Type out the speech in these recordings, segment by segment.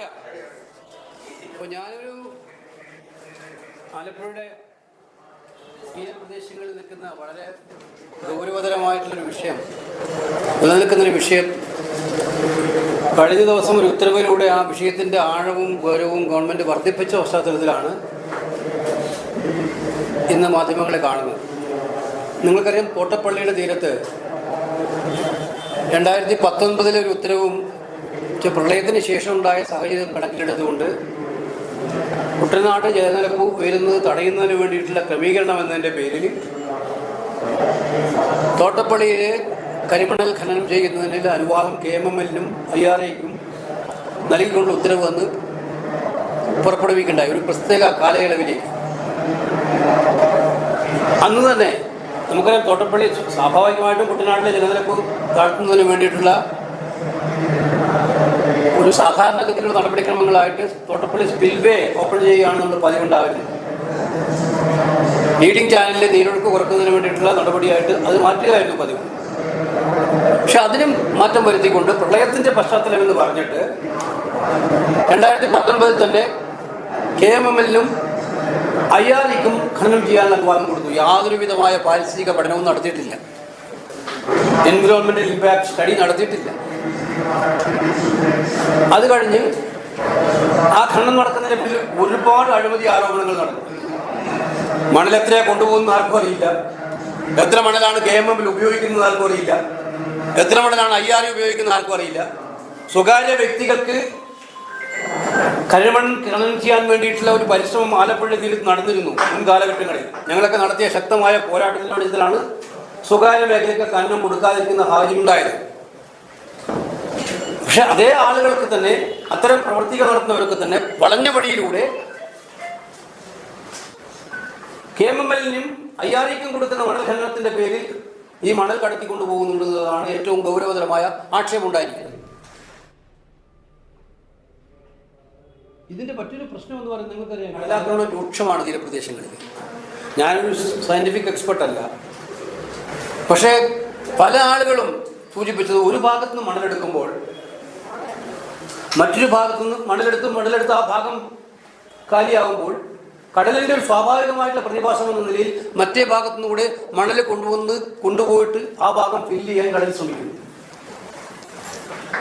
റെഡിയാ അപ്പോൾ ഞാനൊരു ആലപ്പുഴയുടെ തീരപ്രദേശങ്ങളിൽ നിൽക്കുന്ന വളരെ ഗൗരവതരമായിട്ടുള്ളൊരു വിഷയം. നിലനിൽക്കുന്നൊരു വിഷയം. കഴിഞ്ഞ ദിവസം ഒരു ഉത്തരവിലൂടെ ആ വിഷയത്തിന്റെ ആഴവും ഗൗരവവും ഗവൺമെന്റ് വർദ്ധിപ്പിച്ച പശ്ചാത്തലത്തിലാണ് ഇന്ന് മാധ്യമങ്ങളെ കാണുന്നത്. നിങ്ങൾക്കറിയാം കോട്ടപ്പള്ളിയുടെ തീരത്ത് രണ്ടായിരത്തി പത്തൊൻപതിലെ ഒരു ഉത്തരവും പ്രളയത്തിന് ശേഷം ഉണ്ടായ സാഹചര്യം കണക്കിലെടുത്തുകൊണ്ട് കുട്ടനാട് ജലനിരപ്പ് ഉയരുന്നത് തടയുന്നതിന് വേണ്ടിയിട്ടുള്ള ക്രമീകരണം എന്നതിന്റെ പേരിൽ തോട്ടപ്പള്ളിയിലെ കരിമണൽ ഖനനം ചെയ്യുന്നതിനുള്ള അനുവാദം കെ എം എം എല്ലിനും ഐ ആർ ഐക്കും നൽകിക്കൊണ്ട് ഉത്തരവ് വന്ന് പുറപ്പെടുവിക്കേണ്ടായി ഒരു പ്രത്യേക കാലയളവിലേക്ക്. അന്ന് തന്നെ നമുക്കറിയാം തോട്ടപ്പള്ളി സ്വാഭാവികമായിട്ടും കുട്ടനാട്ടിലെ ജലനിരപ്പ് താഴ്ത്തുന്നതിന് വേണ്ടിയിട്ടുള്ള ഒരു സാധാരണഗതിയിലുള്ള നടപടിക്രമങ്ങളായിട്ട് തോട്ടപ്പള്ളി സ്പിൽവേ ഓപ്പൺ ചെയ്യുകയാണ് നമ്മൾ പതിവുണ്ടാവുന്നത് ലീഡിംഗ് ചാനലിലെ നീരൊഴുക്ക് കുറക്കുന്നതിന് വേണ്ടിയിട്ടുള്ള നടപടിയായിട്ട് അത് മാറ്റുകയായിരുന്നു പതിവ്. പക്ഷെ അതിനും മാറ്റം വരുത്തിക്കൊണ്ട് പ്രളയത്തിന്റെ പശ്ചാത്തലം എന്ന് പറഞ്ഞിട്ട് രണ്ടായിരത്തി പത്തൊൻപതിൽ തന്നെ കെ എം എം എല്ലിനും ഐ ആർ ഇക്കും ഖനനം ചെയ്യാനുള്ള അനുവാദം കൊടുത്തു. യാതൊരുവിധമായ പാരിസ്ഥിതിക പഠനവും നടത്തിയിട്ടില്ല. എൻവിറോൺമെന്റൽ ഇമ്പാക്ട് സ്റ്റഡി നടത്തിയിട്ടില്ല. അത് കഴിഞ്ഞ് ആ ഖനനം നടക്കുന്നതിന് പിന്നിൽ ഒരുപാട് അഴിമതി ആരോപണങ്ങൾ നടന്നു. മണൽ എത്രയാ കൊണ്ടുപോകുന്ന ആർക്കും അറിയില്ല. എത്ര മണലാണ് കെ എം എമ്മിൽ ഉപയോഗിക്കുന്നത് ആർക്കും അറിയില്ല. എത്ര മണലാണ് ഐ ആർ ഉപയോഗിക്കുന്ന ആർക്കും അറിയില്ല. സ്വകാര്യ വ്യക്തികൾക്ക് കരിമൺ ഖനനം ചെയ്യാൻ വേണ്ടിയിട്ടുള്ള ഒരു പരിശ്രമം ആലപ്പുഴ തീരത്ത് നടന്നിരുന്നു മുൻ കാലഘട്ടങ്ങളിൽ. ഞങ്ങളൊക്കെ നടത്തിയ ശക്തമായ പോരാട്ടത്തിന്റെ അടിസ്ഥാനത്തിലാണ് സ്വകാര്യ മേഖലയ്ക്ക് ഖനനം കൊടുക്കാതിരിക്കുന്ന സാഹചര്യം ഉണ്ടായത്. പക്ഷെ അതേ ആളുകൾക്ക് തന്നെ അത്തരം പ്രവർത്തികൾ നടത്തുന്നവർക്ക് തന്നെ വളഞ്ഞ വഴിയിലൂടെ കെ എം എം എല്ലിനും ഇക്കും കൊടുക്കുന്ന മണൽ ഖനനത്തിന്റെ പേരിൽ ഈ മണൽ കടത്തിക്കൊണ്ടു പോകുന്നുണ്ടെന്നതാണ് ഏറ്റവും ഗൗരവതരമായ ആക്ഷേപമുണ്ടായിരിക്കുന്നത് ഇതിന്റെ മറ്റൊരു പ്രശ്നം എന്ന് പറയുന്നത് നിങ്ങൾക്കറിയാം കടലാക്രമണം രൂക്ഷമാണ് തീരപ്രദേശങ്ങളിൽ ഞാനൊരു സയന്റിഫിക് എക്സ്പെർട്ട് അല്ല. പക്ഷേ പല ആളുകളും സൂചിപ്പിച്ചത് ഒരു ഭാഗത്ത് നിന്ന് മണലെടുക്കുമ്പോൾ മറ്റൊരു ഭാഗത്തു നിന്ന് മണലെടുത്ത് മണലെടുത്ത് ആ ഭാഗം കാലിയാകുമ്പോൾ കടലിന്റെ ഒരു സ്വാഭാവികമായിട്ടുള്ള പ്രതിഭാസം എന്ന നിലയിൽ മറ്റേ ഭാഗത്തുനിന്ന് കൂടെ മണൽ കൊണ്ടുവന്ന് കൊണ്ടുപോയിട്ട് ആ ഭാഗം ഫില്ല് ചെയ്യാൻ കടൽ ശ്രമിക്കുന്നു.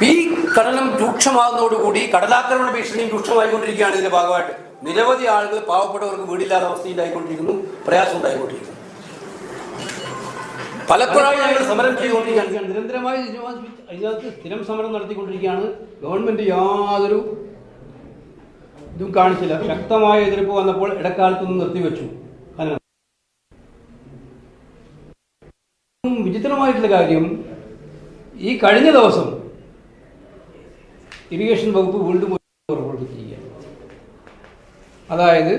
ഈ കടലം രൂക്ഷമാകുന്നതോടുകൂടി കടലാക്രമണ ഭീഷണിയും രൂക്ഷമായിക്കൊണ്ടിരിക്കുകയാണ് ഇതിന്റെ ഭാഗമായിട്ട്. നിരവധി ആളുകൾ പാവപ്പെട്ടവർക്ക് വീടില്ലാത്ത അവസ്ഥയിലായിക്കൊണ്ടിരിക്കുന്നു പ്രയാസം ഉണ്ടായിക്കൊണ്ടിരിക്കുന്നു പലപ്പോഴായി ഞങ്ങൾ സമരം ചെയ്തുകൊണ്ടിരിക്കുകയാണ്. നിരന്തരമായി അതിനകത്ത് സ്ഥിരം സമരം നടത്തിക്കൊണ്ടിരിക്കുകയാണ്. ഗവൺമെന്റ് യാതൊരു ഇതും കാണിച്ചില്ല. ശക്തമായ എതിർപ്പ് വന്നപ്പോൾ ഇടക്കാലത്തൊന്ന് നിർത്തിവെച്ചു. വിചിത്രമായിട്ടുള്ള കാര്യം ഈ കഴിഞ്ഞ ദിവസം ഇറിഗേഷൻ വകുപ്പ് വീണ്ടും അതായത്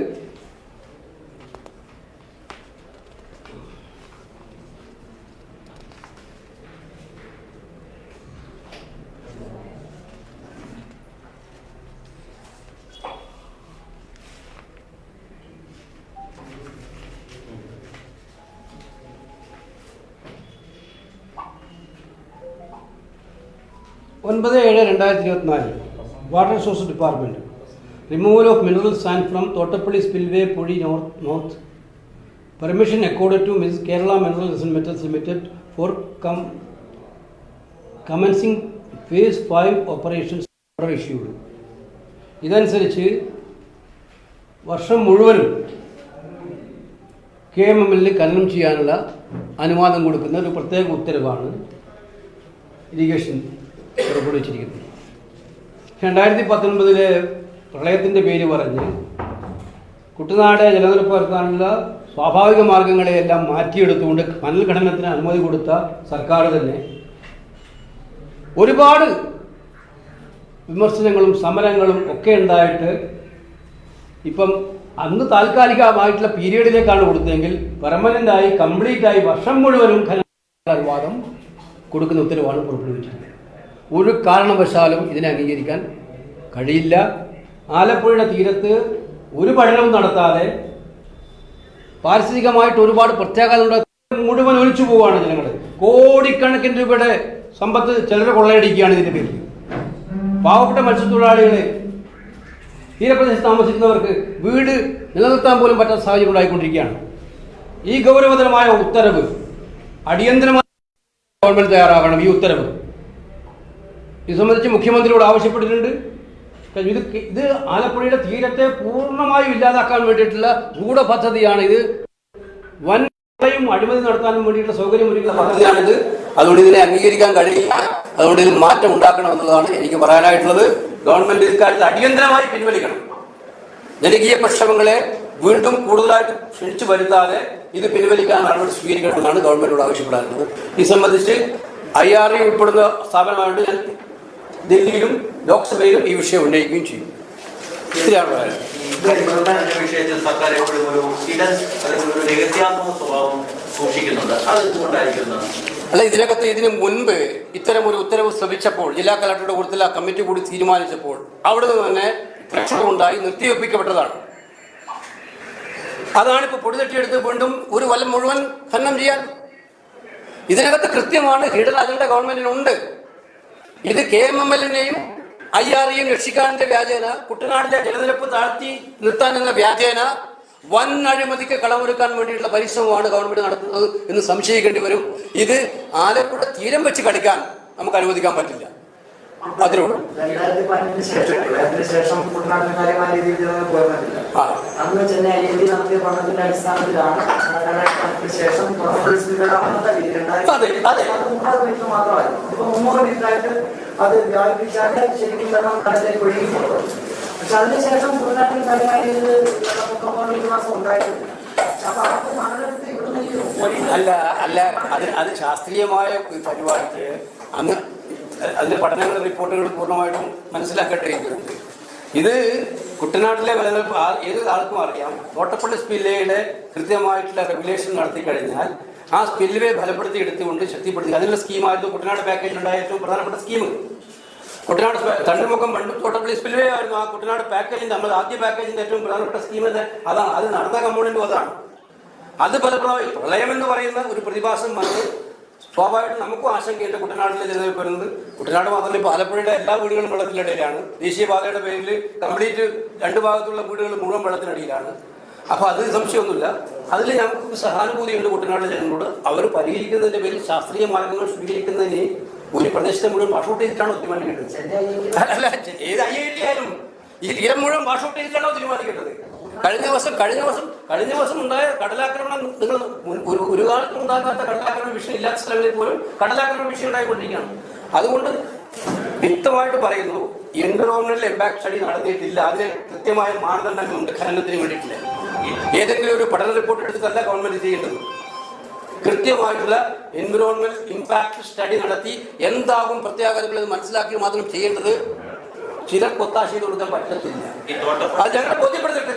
ഒൻപത് ഏഴ് രണ്ടായിരത്തി ഇരുപത്തിനാല് water resource department removal of mineral sand from Thottappally spillway പൊഴി north north permission accord to miss Kerala minerals and metals limited for come commencing phase five operations order issued ഇതനുസരിച്ച് വർഷം മുഴുവനും കെ എം എമ്മിൽ ഖനനം ചെയ്യാനുള്ള അനുവാദം കൊടുക്കുന്ന ഒരു പ്രത്യേക ഉത്തരവാണ് ഇറിഗേഷൻ. പുറപ്പെടുവിച്ചിരിക്കുന്നത് രണ്ടായിരത്തി പത്തൊൻപതിലെ പ്രളയത്തിന്റെ പേര് പറഞ്ഞ് കുട്ടനാട് ജലനിരപ്പ് ഉയർത്താനുള്ള സ്വാഭാവിക മാർഗങ്ങളെയെല്ലാം മാറ്റിയെടുത്തുകൊണ്ട് മണൽ ഖനനത്തിന് അനുമതി കൊടുത്ത സർക്കാർ തന്നെ ഒരുപാട് വിമർശനങ്ങളും സമരങ്ങളും ഒക്കെ ഉണ്ടായിട്ട് ഇപ്പം അന്ന് താൽക്കാലികമായിട്ടുള്ള പീരീഡിലേക്കാണ് കൊടുത്തതെങ്കിൽ പെർമനന്റായി കംപ്ലീറ്റായി വർഷം മുഴുവനും ഖനന കൊടുക്കുന്ന ഉത്തരവാണ് പുറപ്പെടുവിച്ചിട്ടുള്ളത് ഒരു കാരണവശാലും ഇതിനെ അംഗീകരിക്കാൻ കഴിയില്ല. ആലപ്പുഴയുടെ തീരത്ത് ഒരു പഠനവും നടത്താതെ പാരിസ്ഥിതികമായിട്ട് ഒരുപാട് പ്രത്യാഘാതങ്ങളുടെ മുഴുവൻ ഒലിച്ചു പോവുകയാണ് ജനങ്ങൾ കോടിക്കണക്കിന് രൂപയുടെ സമ്പത്ത് ചിലരെ കൊള്ളയടിക്കുകയാണ് ഇതിന്റെ പേരിൽ. പാവപ്പെട്ട മത്സ്യത്തൊഴിലാളികളെ തീരപ്രദേശത്ത് താമസിക്കുന്നവർക്ക് വീട് നിലനിർത്താൻ പോലും പറ്റാത്ത സാഹചര്യം ഉണ്ടായിക്കൊണ്ടിരിക്കുകയാണ്. ഈ ഗൗരവതരമായ ഉത്തരവ് അടിയന്തരമായി ഗവൺമെന്റ് തയ്യാറാകണം ഈ ഉത്തരവ്. ഇത് സംബന്ധിച്ച് മുഖ്യമന്ത്രിയോട് ആവശ്യപ്പെട്ടിട്ടുണ്ട്. ഇത് ഇത് ആലപ്പുഴയുടെ തീരത്തെ പൂർണമായും ഇല്ലാതാക്കാൻ വേണ്ടിയിട്ടുള്ള ഗൂഢപദ്ധതിയാണ് ഇത്. വൻ യും അഴിമതി നടത്താനും വേണ്ടിയിട്ടുള്ള സൗകര്യം ഒരുക്കുന്ന പദ്ധതിയാണിത്. അതുകൊണ്ട് ഇതിനെ അംഗീകരിക്കാൻ കഴിയില്ല. അതുകൊണ്ട് ഇതിൽ മാറ്റം ഉണ്ടാക്കണം എന്നുള്ളതാണ് എനിക്ക് പറയാനായിട്ടുള്ളത്. ഗവൺമെന്റ് ഇക്കാര്യത്തിൽ അടിയന്തരമായി പിൻവലിക്കണം. ജനകീയ പ്രക്ഷോഭങ്ങളെ വീണ്ടും കൂടുതലായിട്ട് ക്ഷണിച്ചു വരുത്താതെ ഇത് പിൻവലിക്കാൻ നടപടി സ്വീകരിക്കണമെന്നാണ് ഗവൺമെന്റിനോട് ആവശ്യപ്പെടാറുള്ളത് ഇത് സംബന്ധിച്ച് ഐ ആർ ഇ ഉൾപ്പെടുന്ന സ്ഥാപനമായിട്ട് ഞാൻ ഡൽഹിയിലും ലോക്സഭയിലും ഈ വിഷയം ഉന്നയിക്കുകയും ചെയ്യും. ഇത്രയാണ് പറയാനുള്ളത് ഈ വിഷയത്തിൽ സർക്കാർ എപ്പോഴും ഒരു ഹിഡൻ അല്ലെങ്കിൽ ഒരു രഹസ്യാത്മക സ്വഭാവം സൂക്ഷിക്കുന്നുണ്ട്. അത് എന്തുകൊണ്ടായിരിക്കുന്നതാണ് അല്ല ഇതിനകത്ത് ഇതിന് മുൻപ് ഇത്തരം ഒരു ഉത്തരവ് ശ്രമിച്ചപ്പോൾ ജില്ലാ കളക്ടറുടെ കൂടുതൽ ആ കമ്മിറ്റി കൂടി തീരുമാനിച്ചപ്പോൾ അവിടെ നിന്ന് തന്നെ പ്രശ്നമുണ്ടായി നിർത്തിവെപ്പിക്കപ്പെട്ടതാണ്. അതാണ് ഇപ്പോൾ പൊടിതട്ടിയെടുത്ത് വീണ്ടും ഒരു വലം മുഴുവൻ ഖനനം ചെയ്യാൻ. ഇതിനകത്ത് കൃത്യമാണ് ഹിഡൻ അജണ്ട ഗവൺമെന്റിനുണ്ട്. ഇത് കെ എം എം എല്ലിനെയും ഐ ആർ ഇയും രക്ഷിക്കാനിന്റെ വ്യാജേന കുട്ടനാടിന്റെ ജലനിരപ്പ് താഴ്ത്തി നിർത്താൻ എന്ന വ്യാജേന വൻ അഴിമതിക്ക് കളമൊരുക്കാൻ വേണ്ടിയിട്ടുള്ള പരിശ്രമമാണ് ഗവൺമെന്റ് നടത്തുന്നത് എന്ന് സംശയിക്കേണ്ടി വരും. ഇത് ആലപ്പുഴ തീരം വെച്ച് കളിക്കാൻ നമുക്ക് അനുവദിക്കാൻ പറ്റില്ല. അതിനേ ഉള്ളൂ രണ്ടായിരത്തി ശേഷം അതിനുശേഷം കുട്ടനാട്ടിൽ കാര്യമായ രീതിയിൽ ജനങ്ങൾ പോയിരുന്നില്ല ആ. അന്ന് ചെന്നൈ ഐ ടി നടത്തിയ പഠനത്തിന്റെ അടിസ്ഥാനത്തിലാണ് ശേഷം പുറപ്പെടുവിച്ചിട്ടുള്ള അന്നത്തെ വിധി രണ്ടായിരത്തി അതെ, അതെ. അത് വ്യാപിപ്പിച്ചാണ്ട് ശരിക്കും വെള്ളം കടലിലേക്ക് ഒഴുകി പോകുന്നത് പക്ഷെ അതിനുശേഷം കുട്ടനാട്ടിൽ കാര്യമായ രീതിയിൽ വെള്ളപ്പൊക്കം പോലെ ഒരു മാസം ഉണ്ടായിട്ടില്ല. അപ്പൊ അവർക്ക് മണ്ണെടുത്ത് ഒഴുകി അല്ല അല്ല അത് അത് ശാസ്ത്രീയമായ പരിപാടിക്ക് അന്ന് അതിന്റെ പഠനങ്ങൾ റിപ്പോർട്ടുകൾ പൂർണമായിട്ടും മനസ്സിലാക്കേണ്ടിയിരിക്കുന്നുണ്ട് ഇത് കുട്ടനാട്ടിലെ നിലനിൽപ്പ് ഏത് ആൾക്കും അറിയാം. തോട്ടപ്പള്ളി സ്പില്ലയുടെ കൃത്യമായിട്ടുള്ള റെഗുലേഷൻ നടത്തി കഴിഞ്ഞാൽ ആ സ്പില്ലുവെ ഫലപ്പെടുത്തി എടുത്തുകൊണ്ട് ശക്തിപ്പെടുത്തി. അതിനുള്ള സ്കീമായിരുന്നു കുട്ടനാട് പാക്കേജിലുണ്ടായ ഏറ്റവും പ്രധാനപ്പെട്ട സ്കീം. കുട്ടനാട് തണ്ണീർമുക്കം പണ്ട് തോട്ടപ്പള്ളി സ്പിൽവേ ആയിരുന്നു ആ കുട്ടനാട് പാക്കേജിന്റെ നമ്മൾ ആദ്യ പാക്കേജിന്റെ ഏറ്റവും പ്രധാനപ്പെട്ട സ്കീം അതാണ് അത് നടന്ന കമ്പോണന്റും അതാണ്. അത് ഫലപ്രദമായി പ്രളയം എന്ന് പറയുന്ന ഒരു പ്രതിഭാസം വന്ന് സ്വാഭാവികമായിട്ടും നമുക്കും ആശങ്കയുണ്ട് കുട്ടനാട്ടിലെ ജനതയ്ക്ക് വരുന്നത്. കുട്ടനാട് മാത്രമല്ല ഇപ്പോൾ ആലപ്പുഴയുടെ എല്ലാ വീടുകളും വെള്ളത്തിനടിയിലാണ് ദേശീയപാതയുടെ പേരിൽ കംപ്ലീറ്റ് രണ്ട് ഭാഗത്തുള്ള വീടുകൾ മുഴുവൻ വെള്ളത്തിനടിയിലാണ് അപ്പോൾ അത് സംശയമൊന്നുമില്ല. അതിൽ ഞങ്ങൾക്ക് സഹാനുഭൂതിയുണ്ട് കുട്ടനാട്ടിലെ ജനങ്ങളോട്. അവർ പരിഹരിക്കുന്നതിന്റെ പേരിൽ ശാസ്ത്രീയ മാർഗങ്ങൾ സ്വീകരിക്കുന്നതിന് ഒരു പ്രദേശത്തെ മുഴുവൻ വാഷ് ഔട്ട് ചെയ്തിട്ടാണോ തീരുമാനിക്കേണ്ടത്? അല്ല ഏത് ഐ ഐ ടി ആയാലും ഈ തീരം മുഴുവൻ വാഷ് ഔട്ട് ചെയ്തിട്ടാണോ തീരുമാനിക്കേണ്ടത്? കഴിഞ്ഞ ദിവസം കഴിഞ്ഞ ദിവസം കഴിഞ്ഞ ദിവസം ഉണ്ടായ കടലാക്രമണം നിങ്ങൾ ഒരു ഒരു കാലത്ത് ഉണ്ടാകാത്ത കടലാക്രമണ വിഷയം ഇല്ലാത്ത സ്ഥലങ്ങളിൽ പോലും കടലാക്രമണ വിഷയം ഉണ്ടായിക്കൊണ്ടിരിക്കുകയാണ്. അതുകൊണ്ട് വ്യക്തമായിട്ട് പറയുന്നു എൻവിറോൺമെന്റൽ ഇമ്പാക്ട് സ്റ്റഡി നടത്തിയിട്ടില്ല അതിന് കൃത്യമായ മാനദണ്ഡങ്ങളുണ്ട് ഖനനത്തിന് വേണ്ടിയിട്ടില്ല. ഏതെങ്കിലും ഒരു പഠന റിപ്പോർട്ട് എടുത്തല്ല ഗവൺമെന്റ് ചെയ്യേണ്ടത്. കൃത്യമായിട്ടുള്ള എൻവിറോൺമെന്റ് ഇമ്പാക്ട് സ്റ്റഡി നടത്തി എന്താകും പ്രത്യാഘാതങ്ങൾ മനസ്സിലാക്കി മാത്രം ചെയ്യേണ്ടത് ചിലർ കൊത്താശയിൽ കൊടുക്കാൻ പറ്റത്തില്ല. അത് ഞങ്ങളെ ബോധ്യപ്പെടുത്തിട്ട്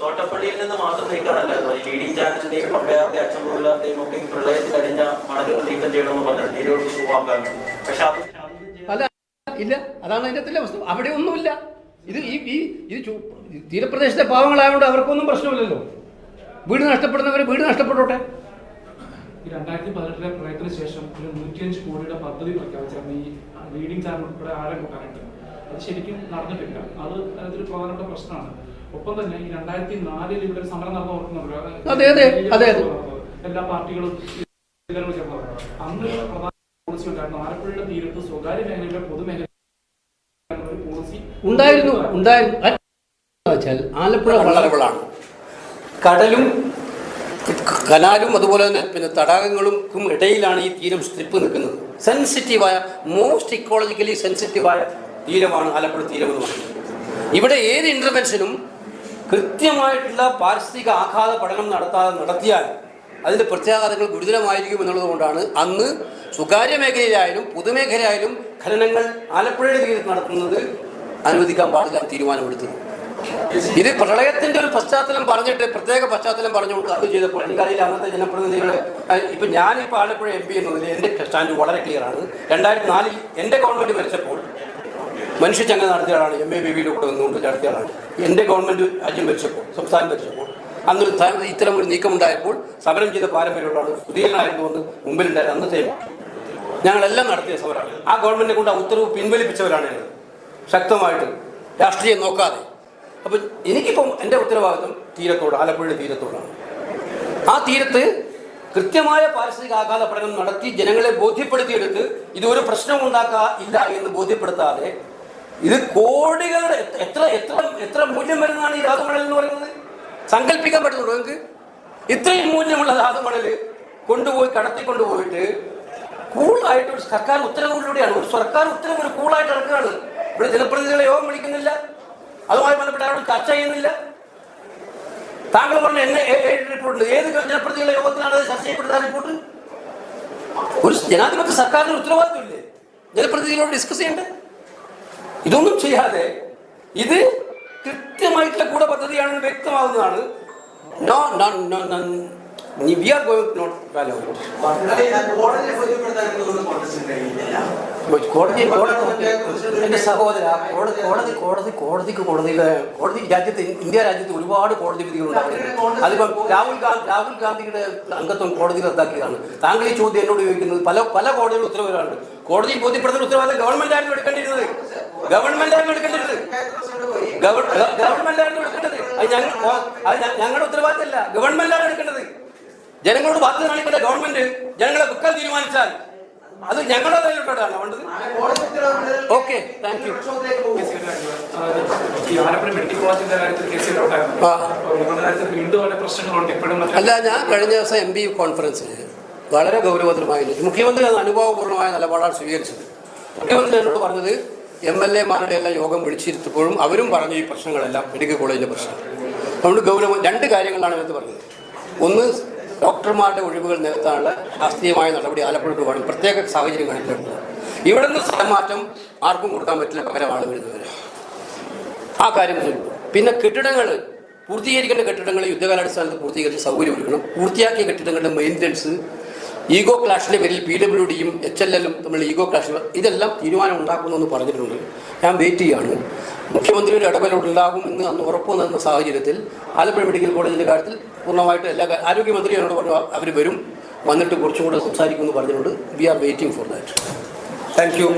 തോട്ടപ്പള്ളിയിൽ നിന്ന് മാത്രം നീക്കാനല്ല ഈ ലീഡിംഗ് ചാനലിന്റെയും പമ്പയാറിന്റെ അച്ഛൻപിള്ളാരുടെയും ഒക്കെ പ്രളയത്തിൽ കഴിഞ്ഞ മണൽ നീക്കം ചെയ്യണമെന്ന് പറഞ്ഞു നീരോട് സുഖമാക്കാൻ പക്ഷെ അത് അല്ല ഇല്ല. അതാണ് അതിന്റെ വസ്തു. അവിടെ ഒന്നുമില്ല. ഇത് ഈ ഈ ഇത് തീരപ്രദേശത്തെ പാവങ്ങളായതുകൊണ്ട് അവർക്കൊന്നും പ്രശ്നമില്ലല്ലോ. വീട് നഷ്ടപ്പെടുന്നവർ വീട് നഷ്ടപ്പെട്ടോട്ടെ രണ്ടായിരത്തി പതിനെട്ടിലെ പ്രളയത്തിന് ശേഷം ഒരു നൂറ്റിയഞ്ച് കോടിയുടെ പദ്ധതി പ്രഖ്യാപിച്ചിരുന്നു ഈ ലീഡിംഗ് ചാനൽ ഉൾപ്പെടെ ആഴം കൂട്ടാനായിട്ട്. അത് ശരിക്കും നടന്നിട്ടില്ല. അത് അതൊരു പ്രധാനപ്പെട്ട പ്രശ്നമാണ്. ഒപ്പം തന്നെ ഈ രണ്ടായിരത്തി നാലിൽ ഇവിടെ ഒരു സമരം നടന്ന ഓർക്കുന്നുണ്ടല്ലോ അതെ, അതെ, അതെ, അതെ. എല്ലാ പാർട്ടികളും അന്ന് പ്രധാന പോളിസി ഉണ്ടായിരുന്നു. ആലപ്പുഴയുടെ തീരത്ത് സ്വകാര്യ മേഖലയുടെ പൊതുമേഖല പോളിസി ഉണ്ടായിരുന്നു ഉണ്ടായിരുന്നു. വെച്ചാൽ ആലപ്പുഴ വളരബിളാണ് കടലും കനാലും അതുപോലെ തന്നെ പിന്നെ തടാകങ്ങൾക്കും ഇടയിലാണ് ഈ തീരം സ്ട്രിപ്പ് നിൽക്കുന്നത്. സെൻസിറ്റീവായ മോസ്റ്റ് ഇക്കോളജിക്കലി സെൻസിറ്റീവായ തീരമാണ് ആലപ്പുഴ തീരം എന്ന് പറയുന്നത്. ഇവിടെ ഏത് ഇന്റർവെൻഷനും കൃത്യമായിട്ടുള്ള പാരിസ്ഥിതിക ആഘാത പഠനം നടത്താതെ നടത്തിയാൽ അതിന്റെ പ്രത്യാഘാതങ്ങൾ ഗുരുതരമായിരിക്കും എന്നുള്ളത് കൊണ്ടാണ് അന്ന് സ്വകാര്യ മേഖലയിലായാലും പൊതുമേഖലയായാലും ഖനനങ്ങൾ ആലപ്പുഴയുടെ തീരത്ത് നടത്തുന്നത് അനുവദിക്കാൻ പാടില്ല തീരുമാനമെടുത്തത് ഇത് പ്രളയത്തിന്റെ ഒരു പശ്ചാത്തലം പറഞ്ഞിട്ട് പ്രത്യേക പശ്ചാത്തലം പറഞ്ഞുകൊണ്ട് അത് ചെയ്തപ്പോൾ എനിക്കറിയില്ല അന്നത്തെ ജനപ്രതിനിധികളെ. ഇപ്പൊ ഞാനിപ്പോൾ ആലപ്പുഴ എം പി എന്നതിൽ എന്റെ സ്റ്റാൻഡ് വളരെ ക്ലിയർ ആണ്. രണ്ടായിരത്തി നാലിൽ എന്റെ ഗവൺമെന്റ് ഭരിച്ചപ്പോൾ മനുഷ്യച്ചങ്ങ നടത്തിയ ആളാണ് എം എ ബി വിയുടെ കൂടെ നിന്നുകൊണ്ട് നടത്തിയ ആളാണ്. എന്റെ ഗവൺമെന്റ് രാജ്യം ഭരിച്ചപ്പോൾ സംസ്ഥാനം ഭരിച്ചപ്പോൾ അന്നൊരു ഇത്തരം ഒരു നീക്കമുണ്ടായപ്പോൾ സമരം ചെയ്ത പാരമ്പര്യമുള്ളതാണ്. സുധീരനായിരുന്നു വന്ന് മുമ്പിലുണ്ടായത് അന്നത്തെ ഞങ്ങളെല്ലാം നടത്തിയ സമരമാണ്. ആ ഗവൺമെന്റിനെ കൊണ്ട് ആ ഉത്തരവ് പിൻവലിപ്പിച്ചവരാണ് ശക്തമായിട്ട് രാഷ്ട്രീയം നോക്കാതെ. അപ്പം എനിക്കിപ്പം എന്റെ ഉത്തരവാദിത്വം തീരത്തോട് ആലപ്പുഴയുടെ തീരത്തോടാണ്. ആ തീരത്ത് കൃത്യമായ പാരിസ്ഥിതിക ആഘാത പഠനം നടത്തി ജനങ്ങളെ ബോധ്യപ്പെടുത്തിയെടുത്ത് ഇതൊരു പ്രശ്നം ഉണ്ടാക്കാ ഇല്ല എന്ന് ബോധ്യപ്പെടുത്താതെ ഇത് കോടികളുടെ എത്ര- എത്ര എത്ര മൂല്യം വരുന്നതാണ് ഈ ധാതുമണൽ എന്ന് പറയുന്നത്? സങ്കല്പിക്കാൻ പറ്റുന്നുണ്ടോ നിങ്ങൾക്ക്? ഇത്രയും മൂല്യമുള്ള ധാതുമണൽ കൊണ്ടുപോയി കടത്തിക്കൊണ്ടുപോയിട്ട് കൂളായിട്ട് ഒരു സർക്കാർ ഉത്തരവുകളിലൂടെയാണ് ഒരു സർക്കാർ ഉത്തരവ് ഒരു കൂളായിട്ട് ഇറക്കുകയാണ് ഇവിടെ ജനപ്രതിനിധികളെ യോഗം വിളിക്കുന്നില്ല. അതുമായി ബന്ധപ്പെട്ട് ആരോട് ചർച്ച ചെയ്യുന്നില്ല. താങ്കൾ പറഞ്ഞ എന്നെ ഏ- ഏഴ് റിപ്പോർട്ട് ഏത് ജനപ്രതിനിധികളുടെ യോഗത്തിലാണ് ചർച്ച ചെയ്യപ്പെടുന്ന റിപ്പോർട്ട്? ഒരു ജനാധിപത്യ സർക്കാരിന് ഉത്തരവാദിത്വമില്ലേ? ജനപ്രതിനിധികളോട് ഡിസ്കസ് ചെയ്യണ്ടേ? ഇതൊന്നും ചെയ്യാതെ ഇത് കൃത്യമായിട്ടുള്ള കൂടെ പദ്ധതിയാണെന്ന് വ്യക്തമാവുന്നതാണ് no we are going not കോടതി എന്റെ സഹോദര കോടതി കോടതി കോടതി കോടതിക്ക് കോടതിയിലെ കോടതി രാജ്യത്ത് ഇന്ത്യ രാജ്യത്ത് ഒരുപാട് കോടതി വിധികളുണ്ടാകുന്നുണ്ട് അതിപ്പം രാഹുൽ ഗാന്ധി രാഹുൽ ഗാന്ധിയുടെ അംഗത്വം കോടതി റദ്ദാക്കിയതാണ്. താങ്കൾ ഈ ചോദ്യം എന്നോട് ചോദിക്കുന്നത് പല പല കോടതികളുടെ ഉത്തരവുകളാണ് കോടതി ബോധ്യപ്പെടുത്തുന്ന ഉത്തരവാദിത്തം ഗവൺമെന്റ് ആയിരുന്നു എടുക്കേണ്ടിരുന്നത് ഗവൺമെന്റ് ആയിരുന്നു എടുക്കേണ്ടിരുന്നത് ഗവൺമെന്റ് ആയിരുന്നു എടുക്കേണ്ടത്. അത് ഞങ്ങൾ അത് ഞങ്ങളുടെ ഉത്തരവാദിത്തമല്ല. ഗവൺമെന്റാണ് എടുക്കേണ്ടത്. ജനങ്ങളോട് ബാധ്യത കാണിക്കേണ്ട ഗവൺമെന്റ് ജനങ്ങളെ വെക്കാൻ തീരുമാനിച്ചാൽ അത് ഞങ്ങളുടെ വേണ്ടത് ഓക്കെ താങ്ക് യു അല്ല ഞാൻ കഴിഞ്ഞ ദിവസം എം പി കോൺഫറൻസിൽ വളരെ ഗൗരവതരമായ മുഖ്യമന്ത്രി അത് അനുഭവപൂർണമായ നിലപാടാണ് സ്വീകരിച്ചത്. മുഖ്യമന്ത്രി എന്നോട് പറഞ്ഞത് എം എൽ എമാരുടെ എല്ലാം യോഗം വിളിച്ചിരുത്തപ്പോഴും അവരും പറഞ്ഞു ഈ പ്രശ്നങ്ങളെല്ലാം മെഡിക്കൽ കോളേജിന്റെ പ്രശ്നം. അതുകൊണ്ട് ഗൗരവം രണ്ട് കാര്യങ്ങളാണ് ഇതിനകത്ത് പറഞ്ഞത്. ഒന്ന് ഡോക്ടർമാരുടെ ഒഴിവുകൾ നികത്താനുള്ള ശാസ്ത്രീയമായ നടപടി ആലപ്പുഴ വേണം. പ്രത്യേക സാഹചര്യം കണക്കിലെടുത്ത് ഇവിടെ നിന്ന് സ്ഥലം മാറ്റം ആർക്കും കൊടുക്കാൻ പറ്റില്ല പകരമാണ് ആൾ ആ കാര്യം പിന്നെ കെട്ടിടങ്ങൾ പൂർത്തീകരിക്കേണ്ട കെട്ടിടങ്ങൾ യുദ്ധകാലാടിസ്ഥാനത്ത് പൂർത്തീകരിച്ച് സൗകര്യം ഒരുക്കണം. പൂർത്തിയാക്കിയ കെട്ടിടങ്ങളുടെ മെയിന്റനൻസ് ഈഗോ ക്ലാഷിന്റെ പേരിൽ പി ഡബ്ല്യു ഡിയും എച്ച് എൽ എല്ലും തമ്മിൽ ഈഗോ ക്ലാഷ് ഇതെല്ലാം തീരുമാനം ഉണ്ടാക്കുമെന്ന് പറഞ്ഞിട്ടുണ്ട്. ഞാൻ വെയിറ്റ് ചെയ്യാണ് മുഖ്യമന്ത്രിയുടെ ഇടപെടലുണ്ടാകും എന്ന് അന്ന് ഉറപ്പു നിന്ന സാഹചര്യത്തിൽ ആലപ്പുഴ മെഡിക്കൽ കോളേജിന്റെ കാര്യത്തിൽ പൂർണമായിട്ട് എല്ലാ ആരോഗ്യമന്ത്രി എന്നോട് പറഞ്ഞു അവർ വരും. വന്നിട്ട് കുറച്ചും കൂടെ സംസാരിക്കുമെന്ന് പറഞ്ഞിട്ടുണ്ട്. We are waiting for that thank you